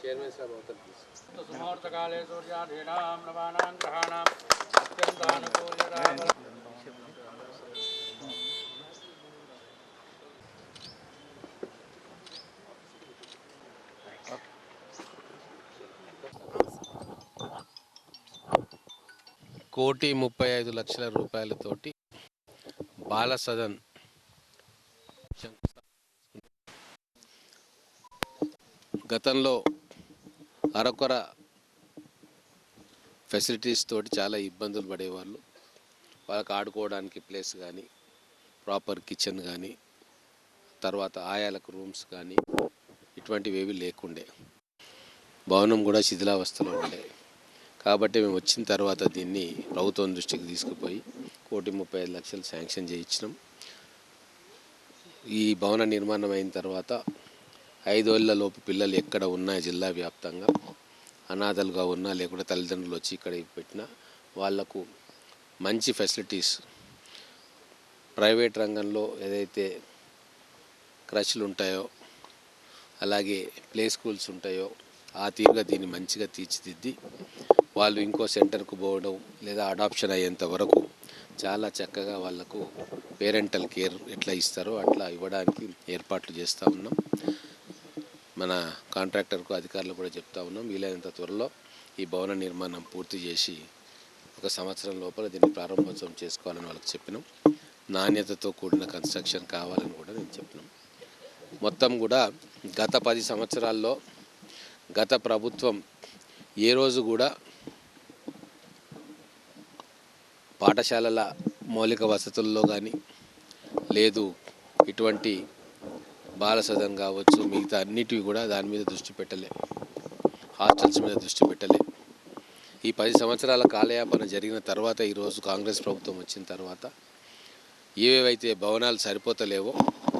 Chairman సాబ్ అవుతారు సుముహూర్తకాలే సూర్యాధీనాం నవానాం గ్రహాణాం అత్యంతానుకూల్యతాం కోటి ముప్పై ఐదు లక్షల రూపాయలతోటి బాల సదన్ గతంలో అరకొర ఫెసిలిటీస్ తోటి చాలా ఇబ్బందులు పడేవాళ్ళు. వాళ్ళకి ఆడుకోవడానికి ప్లేస్ కానీ ప్రాపర్ కిచెన్ కానీ తర్వాత ఆయాలకు రూమ్స్ కానీ ఇటువంటివి ఏవి లేకుండే. భవనం కూడా శిథిలావస్థలో ఉండే. కాబట్టి మేము వచ్చిన తర్వాత దీన్ని ప్రభుత్వం దృష్టికి తీసుకుపోయి కోటి ముప్పై ఐదు లక్షలు శాంక్షన్ చేయించినాం. ఈ భవన నిర్మాణం అయిన తర్వాత ఐదేళ్ళలోపు పిల్లలు ఎక్కడ ఉన్నా జిల్లా వ్యాప్తంగా అనాథలుగా ఉన్నా లేకుంటే తల్లిదండ్రులు వచ్చి ఇక్కడ పెట్టినా వాళ్ళకు మంచి ఫెసిలిటీస్ ప్రైవేట్ రంగంలో ఏదైతే క్రష్లు ఉంటాయో అలాగే ప్లే స్కూల్స్ ఉంటాయో ఆ తీరుగా దీన్ని మంచిగా తీర్చిదిద్ది వాళ్ళు ఇంకో సెంటర్కు పోవడం లేదా అడాప్షన్ అయ్యేంత వరకు చాలా చక్కగా వాళ్ళకు పేరెంటల్ కేర్ ఎట్లా ఇస్తారో అట్లా ఇవ్వడానికి ఏర్పాట్లు చేస్తూ ఉన్నాం. మన కాంట్రాక్టర్కు అధికారులు కూడా చెప్తా ఉన్నాం. వీలైనంత త్వరలో ఈ భవన నిర్మాణం పూర్తి చేసి ఒక సంవత్సరం లోపల దీన్ని ప్రారంభోత్సవం చేసుకోవాలని వాళ్ళకి చెప్పినాం. నాణ్యతతో కూడిన కన్స్ట్రక్షన్ కావాలని కూడా నేను చెప్పినాం. మొత్తం కూడా గత పది సంవత్సరాల్లో గత ప్రభుత్వం ఏ రోజు కూడా పాఠశాలల మౌలిక వసతుల్లో కానీ లేదు ఇటువంటి బాల సదన్ కావచ్చు మిగతా అన్నిటివి కూడా దాని మీద దృష్టి పెట్టలే. హాస్టల్స్ మీద దృష్టి పెట్టలే. ఈ పది సంవత్సరాల కాలయాపన జరిగిన తర్వాత ఈరోజు కాంగ్రెస్ ప్రభుత్వం వచ్చిన తర్వాత ఏవేవైతే భవనాలు సరిపోతలేవో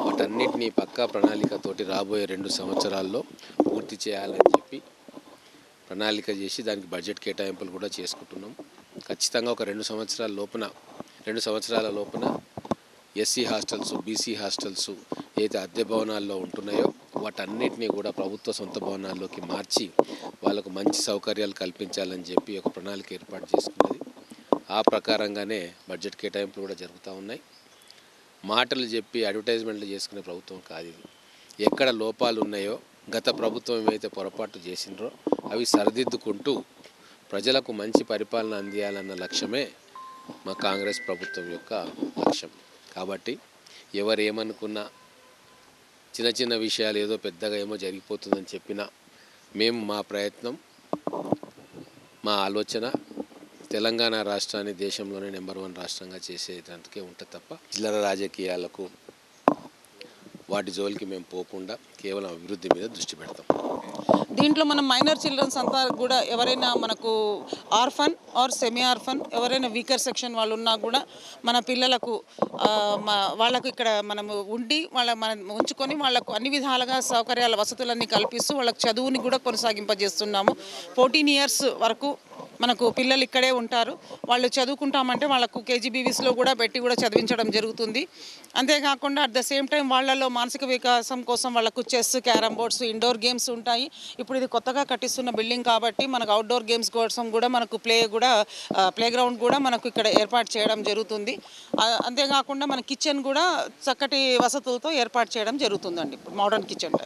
వాటన్నిటినీ పక్కా ప్రణాళికతోటి రాబోయే రెండు సంవత్సరాల్లో పూర్తి చేయాలని చెప్పి ప్రణాళిక చేసి దానికి బడ్జెట్ కేటాయింపులు కూడా చేసుకుంటున్నాం. ఖచ్చితంగా ఒక రెండు సంవత్సరాల లోపున రెండు సంవత్సరాల లోపున ఎస్సీ హాస్టల్స్ బీసీ హాస్టల్స్ ఏదైతే అద్దె భవనాల్లో ఉంటున్నాయో వాటన్నిటినీ కూడా ప్రభుత్వ సొంత భవనాల్లోకి మార్చి వాళ్ళకు మంచి సౌకర్యాలు కల్పించాలని చెప్పి ఒక ప్రణాళిక ఏర్పాటు చేసుకున్నది. ఆ ప్రకారంగానే బడ్జెట్ కేటాయింపులు కూడా జరుగుతూ ఉన్నాయి. మాటలు చెప్పి అడ్వర్టైజ్మెంట్లు చేసుకునే ప్రభుత్వం కాదు ఇది. ఎక్కడ లోపాలు ఉన్నాయో గత ప్రభుత్వం ఏవైతే పొరపాటు చేసిండ్రో అవి సరిదిద్దుకుంటూ ప్రజలకు మంచి పరిపాలన అందియాలన్న లక్ష్యమే మా కాంగ్రెస్ ప్రభుత్వం యొక్క లక్ష్యం. కాబట్టి ఎవరు ఏమనుకున్నా చిన్న చిన్న విషయాలు ఏదో పెద్దగా ఏమో జరిగిపోతుందని చెప్పినా మేము మా ప్రయత్నం మా ఆలోచన తెలంగాణ రాష్ట్రాన్ని దేశంలోనే నెంబర్ వన్ రాష్ట్రంగా చేసేదానికే ఉంటుంది తప్ప చిల్లర రాజకీయాలకు వాటి జోలికి మేము పోకుండా కేవలం అభివృద్ధి మీద దృష్టి పెడతాం. దీంట్లో మనం మైనర్ చిల్డ్రన్స్ అంతా కూడా ఎవరైనా మనకు ఆర్ఫన్ ఆర్ సెమీ ఆర్ఫన్ ఎవరైనా వీకర్ సెక్షన్ వాళ్ళు ఉన్నా కూడా మన పిల్లలకు వాళ్ళకు ఇక్కడ మనము ఉండి వాళ్ళ మనం ఉంచుకొని వాళ్ళకు అన్ని విధాలుగా సౌకర్యాల వసతులన్నీ కల్పిస్తూ వాళ్ళకు చదువుని కూడా కొనసాగింపజేస్తున్నాము. ఫోర్టీన్ ఇయర్స్ వరకు మనకు పిల్లలు ఇక్కడే ఉంటారు. వాళ్ళు చదువుకుంటామంటే వాళ్ళకు కేజీబీవీస్లో కూడా పెట్టి కూడా చదివించడం జరుగుతుంది. అంతేకాకుండా అట్ ద సేమ్ టైం వాళ్ళలో మానసిక వికాసం కోసం వాళ్ళకు chess carrom boards indoor games ఉంటాయి. ఇప్పుడు ఇది కొత్తగా కట్టిస్తున్న బిల్డింగ్ కాబట్టి మనకు అవుట్డోర్ గేమ్స్ కోసం కూడా మనకు ప్లే కూడా ప్లే గ్రౌండ్ కూడా మనకు ఇక్కడ ఏర్పాటు చేయడం జరుగుతుంది. అంతేకాకుండా మన కిచెన్ కూడా చక్కటి వసతులతో ఏర్పాటు చేయడం జరుగుతుందండి. ఇప్పుడు మోడర్న్ కిచెన్